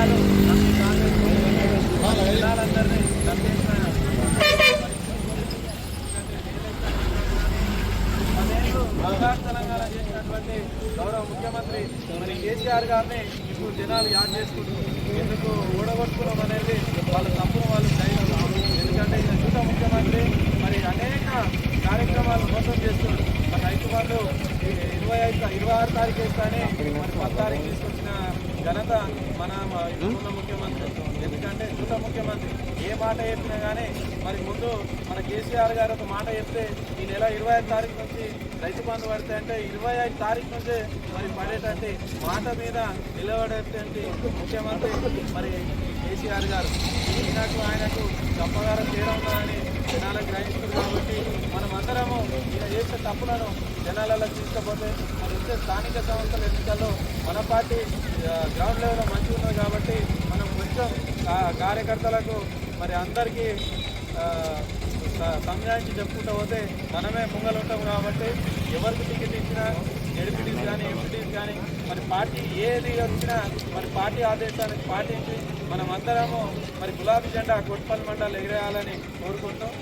జనాలు నమ్మి కాంగ్రెస్ బంగారు తెలంగాణ చేసినటువంటి గౌరవ ముఖ్యమంత్రి మరి కేసీఆర్ గారిని ఇప్పుడు జనాలు యాద్ చేసుకుంటున్నారు ఎందుకు ఓడగొట్టుకోవడం అనేది వాళ్ళ తప్పును వాళ్ళు చేయడం ఎందుకంటే ప్రస్తుత ముఖ్యమంత్రి మరి అనేక కార్యక్రమాలు మోసం చేస్తున్నారు మరి రైతు వాళ్ళు ఇరవై ఐదు ఇరవై ఆరు తారీఖు ఇస్తానే మరి పది తారీఖు తీసుకొచ్చి ఘనత మన ఉన్న ముఖ్యమంత్రి. ఎందుకంటే చూడ ముఖ్యమంత్రి ఏ మాట చెప్పినా కానీ మరి ముందు మన కేసీఆర్ గారు ఒక మాట చెప్తే ఈ నెల ఇరవై ఐదు తారీఖు నుంచి రైతు బంధు పడితే అంటే ఇరవై ఐదు తారీఖు నుంచే మరి పడేటట్టు మాట మీద నిలబడేటువంటి ముఖ్యమంత్రి మరి కేసీఆర్ గారు. ఈయనకు ఆయనకు గొప్పగారం చేయడం ఉన్నదని జనాలకు గ్రహిస్తుంది కాబట్టి మనం అందరము ఈయన చేసే తప్పులను జనాలలో తీసుకపోతే మరి వచ్చే స్థానిక సంస్థల ఎన్నికల్లో మన పార్టీ గ్రౌండ్ లెవెల్లో మంచిగా ఉన్నది కాబట్టి మనం కొంచెం కార్యకర్తలకు మరి అందరికీ సంజాయించి చెప్పుకుంటూ పోతే మనమే ముంగలు ఉంటాం కాబట్టి ఎవరికి టికెట్ ఇచ్చినా ఎడిపిటీస్ కానీ ఎంపీటీస్ కానీ మరి పార్టీ ఏది వచ్చినా మరి పార్టీ ఆదేశానికి పాటించి మనం అందరము మరి గులాబీ జెండా కొట్పల్లి మండలి ఎగిరేయాలని కోరుకుంటాం